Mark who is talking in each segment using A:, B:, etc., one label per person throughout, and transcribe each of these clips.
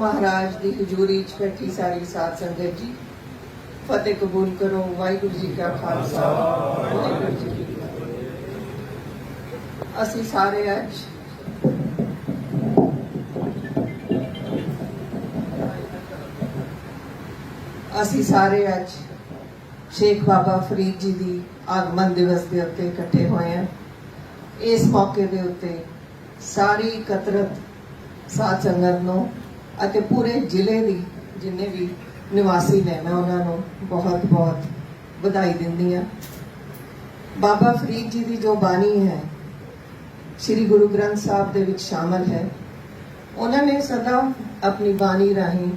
A: ਮਹਾਰਾਜ ਦੀ ਹਜ਼ੂਰੀ 'ਚ ਬੈਠੀ ਸਾਰੀ ਸਾਧ ਸੰਗਤ ਜੀ। ਫਤਿਹ ਕਬੂਲ ਕਰੋ, ਵਾਹਿਗੁਰੂ ਜੀ ਕਾ ਖਾਲਸਾ, ਵਾਹਿਗੁਰੂ ਜੀ ਕੀ ਫਤਿਹ। ਅਸੀਂ ਸਾਰੇ ਅੱਜ ਅਸੀਂ ਸਾਰੇ ਅੱਜ ਸ਼ੇਖ ਬਾਬਾ ਫਰੀਦ ਜੀ ਦੀ ਆਗਮਨ ਦਿਵਸ ਦੇ ਉੱਤੇ ਇਕੱਠੇ ਹੋਏ ਹਾਂ। ਇਸ ਮੌਕੇ ਦੇ ਉੱਤੇ ਸਾਰੀ ਕਤਰਤ ਸਾਧ ਸੰਗਤ ਨੂੰ ਅਤੇ ਪੂਰੇ ਜ਼ਿਲ੍ਹੇ ਦੀ ਜਿੰਨੇ ਵੀ ਨਿਵਾਸੀ ਨੇ, ਮੈਂ ਉਹਨਾਂ ਨੂੰ ਬਹੁਤ ਬਹੁਤ ਵਧਾਈ ਦਿੰਦੀ ਹਾਂ। ਬਾਬਾ ਫਰੀਦ ਜੀ ਦੀ ਜੋ ਬਾਣੀ ਹੈ, ਸ੍ਰੀ ਗੁਰੂ ਗ੍ਰੰਥ ਸਾਹਿਬ ਦੇ ਵਿੱਚ ਸ਼ਾਮਲ ਹੈ। ਉਹਨਾਂ ਨੇ ਸਦਾ ਆਪਣੀ ਬਾਣੀ ਰਾਹੀਂ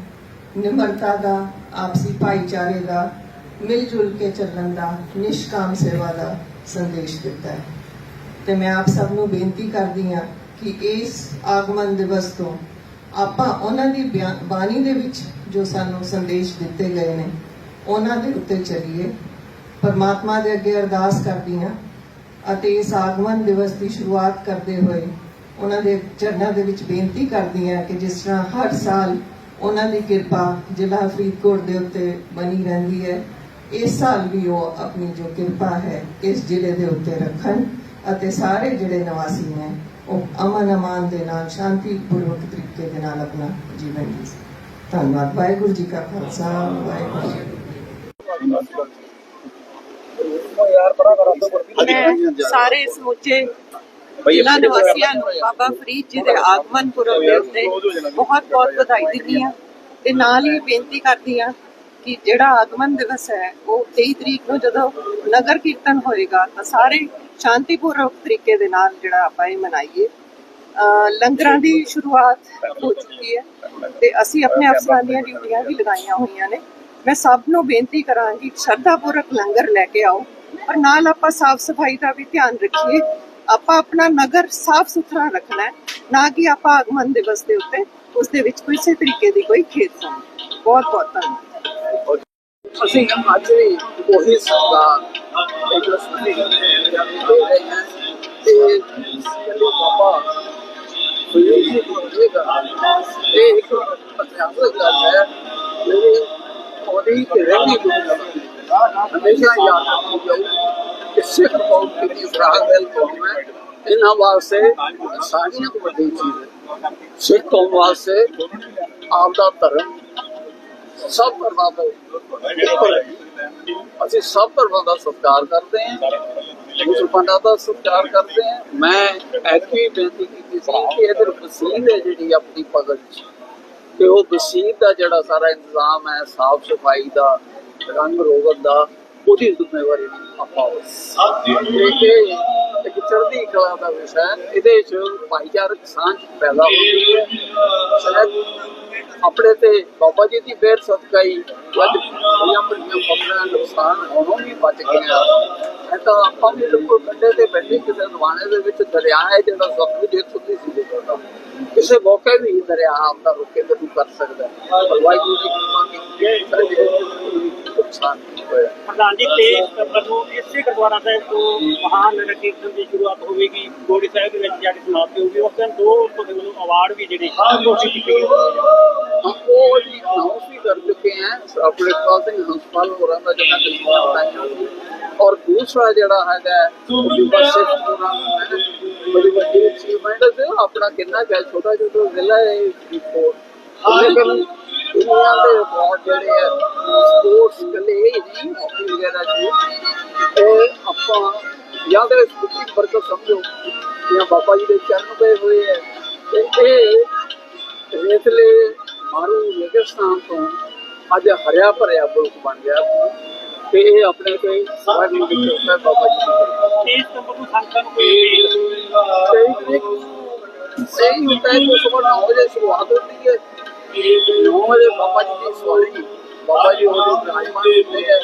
A: ਨਿਮਰਤਾ ਦਾ, ਆਪਸੀ ਭਾਈਚਾਰੇ ਦਾ ਮਿਲ ਜੁਲ ਕੇ ਚੱਲਣ ਦਾ, ਨਿਸ਼ਕਾਮ ਸੇਵਾ ਦਾ ਸੰਦੇਸ਼ ਦਿੱਤਾ ਹੈ। ਤੇ ਮੈਂ ਆਪ ਸਭ ਨੂੰ ਬੇਨਤੀ ਕਰਦੀ ਹਾਂ ਕਿ ਇਸ ਆਗਮਨ ਦਿਵਸ ਤੋਂ ਆਪਾਂ ਉਹਨਾਂ ਦੀ ਬਿਆ- ਬਾਣੀ ਦੇ ਵਿੱਚ ਜੋ ਸਾਨੂੰ ਸੰਦੇਸ਼ ਦਿੱਤੇ ਗਏ ਨੇ, ਉਹਨਾਂ ਦੇ ਉੱਤੇ ਚੱਲੀਏ। ਪਰਮਾਤਮਾ ਦੇ ਅੱਗੇ ਅਰਦਾਸ ਕਰਦੀ ਹਾਂ ਅਤੇ ਇਸ ਆਗਮਨ ਦਿਵਸ ਦੀ ਸ਼ੁਰੂਆਤ ਕਰਦੇ ਹੋਏ ਉਹਨਾਂ ਦੇ ਚਰਨਾਂ ਦੇ ਵਿੱਚ ਬੇਨਤੀ ਕਰਦੀ ਹਾਂ ਕਿ ਜਿਸ ਤਰ੍ਹਾਂ ਹਰ ਸਾਲ ਉਹਨਾਂ ਦੀ ਕਿਰਪਾ ਜ਼ਿਲ੍ਹਾ ਫਰੀਦਕੋਟ ਦੇ ਉੱਤੇ ਬਣੀ ਰਹਿੰਦੀ ਹੈ, ਇਸ ਸਾਲ ਵੀ ਉਹ ਆਪਣੀ ਜੋ ਕਿਰਪਾ ਹੈ ਇਸ ਜ਼ਿਲ੍ਹੇ ਦੇ ਉੱਤੇ ਰੱਖਣ। ਅਤੇ ਸਾਰੇ ਜਿਹੜੇ ਨਿਵਾਸੀ ਨੇ ਉਹ ਅਮਨ ਅਮਾਨ ਦੇ ਨਾਲ ਸ਼ਾਂਤੀਪੂਰਵਕ ਤਰੀਕੇ ਦੇ ਨਾਲ ਆਪਣਾ ਜੀਵਨ ਜੀ। ਧੰਨਵਾਦ। ਵਾਹਿਗੁਰੂ ਜੀ ਕਾ ਖਾਲਸਾ ਵਾਹਿਗੁਰੂ ਜੀ।
B: ਮੈਂ ਸਾਰੇ ਸਮੁੱਚੇ ਜ਼ਿਲ੍ਹਾ ਨਿਵਾਸੀਆਂ ਨੂੰ ਬਾਬਾ ਫਰੀਦ ਜੀ ਦੇ ਆਗਮਨ ਪੁਰਬ ਦੇ ਉੱਤੇ ਬਹੁਤ ਬਹੁਤ ਵਧਾਈ ਦਿੰਦੀ ਹਾਂ ਤੇ ਨਾਲ ਹੀ ਬੇਨਤੀ ਕਰਦੀ ਹਾਂ ਕਿ ਜਿਹੜਾ ਆਗਮਨ ਦਿਵਸ ਹੈ, ਉਹ 23 ਤਰੀਕ ਨੂੰ ਜਦੋਂ ਨਗਰ ਕੀਰਤਨ ਹੋਏਗਾ, ਤਾਂ ਸਾਰੇ ਸ਼ਾਂਤੀਪੂਰਵਕ ਤਰੀਕੇ ਦੇ ਨਾਲ ਜਿਹੜਾ ਆਪਾਂ ਇਹ ਮਨਾਈਏ। ਲੰਗਰਾਂ ਦੀ ਸ਼ੁਰੂਆਤ ਹੋ ਚੁੱਕੀ ਹੈ ਤੇ ਅਸੀਂ ਆਪਣੇ ਅਫਸਰਾਂ ਦੀਆਂ ਡਿਊਟੀਆਂ ਵੀ ਲਗਾਈਆਂ ਹੋਈਆਂ ਨੇ। ਮੈਂ ਸਭ ਨੂੰ ਬੇਨਤੀ ਕਰਾਂਗੀ, ਸ਼ਰਧਾਪੂਰਵਕ ਲੰਗਰ ਲੈ ਕੇ ਆਓ, ਪਰ ਨਾਲ ਆਪਾਂ ਸਾਫ਼ ਸਫ਼ਾਈ ਦਾ ਵੀ ਧਿਆਨ ਰੱਖੀਏ। ਆਪਾਂ ਆਪਣਾ ਨਗਰ ਸਾਫ਼ ਸੁਥਰਾ ਰੱਖਣਾ ਹੈ, ਨਾ ਕਿ ਆਪਾਂ ਆਗਮਨ ਦਿਵਸ ਦੇ ਉੱਤੇ ਉਸ ਦੇ ਵਿੱਚ ਕਿਸੇ ਤਰੀਕੇ ਦੀ ਕੋਈ ਖੇਤ ਸਮਝ ਬਹੁਤ ਬਹੁਤ ਧੰਨਵਾਦ।
C: ਅਸੀਂ ਅੱਜ ਵੀ ਉਹੀ ਸਰਕਾਰ ਇੱਕ ਰਸਮੀ ਦੇ ਰਹੇ ਹਾਂ ਤੇ ਕਹਿੰਦੇ ਬਾਬਾ ਫਰੀਦ ਜੀ ਨੂੰ ਦੇਗਾ ਇਹ ਇੱਕ ਇਤਿਹਾਸਕ ਗੱਲ ਹੈ ਜਿਹੜੀ ਉਹਦੀ ਤੇ ਰਹਿਣੀ ਦੁਨੀਆ ਹਮੇਸ਼ਾ ਯਾਦ ਰੱਖੀ ਜਾਊ ਕਿ ਸਿੱਖ ਕੌਮ ਦੀ ਇਸਰਾਇਲ ਕੌਮ ਹੈ ਇਹਨਾਂ ਵਾਸਤੇ ਸਾਰੀਆਂ ਤੋਂ ਵੱਡੀ ਚੀਜ਼ ਹੈ ਸਿੱਖ ਕੌਮ ਵਾਸਤੇ ਆਪ ਦਾ ਧਰਮ ਸਭ ਧਰਮਾਂ ਤੋਂ ਅਸੀਂ ਸਭ ਧਰਮਾਂ ਦਾ ਸਤਿਕਾਰ ਕਰਦੇ ਹਾਂ। ਮੁਸਲਮਾਨਾਂ ਦਾ ਸਤਿਕਾਰ ਕਰਦੇ ਹਾਂ। ਮੈਂ ਐਕਚੁਅਲੀ ਬੇਨਤੀ ਕੀਤੀ ਸੀ ਕਿ ਇਧਰ ਵਸੀਲ ਹੈ ਜਿਹੜੀ ਆਪਣੀ ਪਗੜ ਤੇ ਉਹ ਵਸੀਲ ਦਾ ਜਿਹੜਾ ਸਾਰਾ ਇੰਤਜ਼ਾਮ ਹੈ, ਸਾਫ਼ ਸਫ਼ਾਈ ਦਾ, ਰੰਗ ਰੋਗਨ ਦਾ, ਉਹਦੀ ਜ਼ਿੰਮੇਵਾਰੀ ਆਪਾਂ ਇਹ ਇੱਕ ਚੜ੍ਹਦੀ ਕਲਾ ਦਾ ਵਿਸ਼ਾ ਹੈ। ਇਹਦੇ ਚ ਭਾਈਚਾਰਕ ਸਾਂਝ ਪੈਦਾ ਹੁੰਦੀ ਹੈ। ਸ਼ਾਇਦ ਆਪਣੇ ਤੇ ਬਾਬਾ ਜੀ ਦੀ ਬੇਰ ਸਦਕਾਈ ਅੱਜ ਬੜੀਆਂ ਬੜੀਆਂ ਫਸਲਾਂ ਨੁਕਸਾਨ ਹੋਣੋਂ ਵੀ ਬਚ ਗਿਆ। ਇਹ ਤਾਂ ਆਪਾਂ ਵੀ ਬਿਲਕੁਲ ਕੰਢੇ ਤੇ ਬੈਠੇ ਕਿਸੇ ਨਵਾਣੇ ਦੇ ਵਿੱਚ ਦਰਿਆ ਹੈ ਜਿਹੜਾ ਜ਼ਖਮੀ ਦੇ ਸੁੱਤੀ ਸੀ ਕਿਸੇ ਮੌਕੇ ਵੀ ਦਰਿਆ ਆਪਦਾ ਰੁਕੇ ਤੇ ਤੂੰ ਕਰ ਸਕਦਾ। ਵਾਹਿਗੁਰੂ ਦੀ ਕਿਰਪਾ ਕੀਤੀ ਸਾਡੇ ਨੁਕਸਾਨ ਹੋਇਆ?
D: ਪ੍ਰਧਾਨ ਜੀ 23 ਸਤੰਬਰ ਨੂੰ ਗੁਰਦੁਆਰਾ ਸਾਹਿਬ ਤੋਂ ਮਹਾਨ ਨਗਰ ਕੀਰਤਨ ਦੀ ਸ਼ੁਰੂਆਤ ਹੋਵੇਗੀ। ਗੋੜੀ ਸਾਹਿਬ ਦੇ ਵਿੱਚ ਜਾ ਕੇ ਸਮਾਪਤੀ ਹੋਵੇਗੀ ਉਸ ਦਿਨ ਦੋ ਤੁਹਾਡੇ ਵੱਲੋਂ ਅਵਾਰਡ ਵੀ ਜਿਹੜੇ ਘੋਸ਼ਿਤ ਕੀਤੇ ਗਏ।
C: ਉਹ ਜੀ ਅਨਾਉਂਸ ਵੀ ਕਰ ਚੁੱਕੇ ਆ। ਆਪਣੇ ਕੋਲ ਤੇ ਹਸਪਤਾਲ ਹੋਰਾਂ ਦਾ ਜਿਹੜਾ ਕਿਸਮਾ ਬਣਾਇਆ ਔਰ ਦੂਸਰਾ ਜਿਹੜਾ ਹੈਗਾ ਯੂਵਾ ਸਿੱਖ ਹੋਰਾਂ ਦਾ ਬੜੀ ਵੱਡੀ ਅਚੀਵਮੈਂਟ ਹੈ। ਆਪਣਾ ਕਿੰਨਾ ਗੱਲ ਛੋਟਾ ਜਿਹਾ ਜ਼ਿਲ੍ਹਾ ਹੈ ਰਿਪੋਰਟ ਲੇਕਿਨ ਦੁਨੀਆ ਦੇ ਰਿਕਾਰਡ ਜਿਹੜੇ ਆ ਸਪੋਰਟਸ ਕੱਲੇ ਹੀ ਨਹੀਂ ਹਾਕੀ ਵਗੈਰਾ ਜੀ ਇਹ ਆਪਾਂ ਜਾਂ ਤੇ ਸਪੋਰਟਿੰਗ ਬਰਕਤ ਸਮਝੋ ਜਾਂ ਬਾਬਾ ਜੀ ਦੇ ਚਰਨ ਪਏ ਹੋਏ ਹੈ ਤੇ ਇਹ ਰੇਤਲੇ ਮਾਰੂ ਰੇਗਿਸਤਾਨ ਤੋਂ ਅੱਜ ਹਰਿਆ ਭਰਿਆ ਮੁਲਕ ਬਣ ਗਿਆ ਤੇ ਇਹ ਆਪਣੇ ਤੇ ਵਾਹਿਗੁਰੂ ਦੀ ਕਿਰਪਾ ਹੈ ਬਾਬਾ ਜੀ ਦੀ
D: 23 ਸਤੰਬਰ ਨੂੰ ਸੰਗਤਾਂ ਨੂੰ ਕੋਈ
C: ਕਿਰਪਾ ਸਹੀ ਹੁੰਦਾ ਹੈ ਕਿ ਸੁਬਹ 9 ਵਜੇ ਸ਼ੁਰੂਆਤ ਹੁੰਦੀ ਹੈ 9 ਵਜੇ ਬਾਬਾ ਜੀ ਦੀ ਸਵਾਰੀ ਬਾਬਾ ਜੀ ਉਹ ਵਿਰਾਜਮਾਨ ਹੁੰਦੇ ਹੈ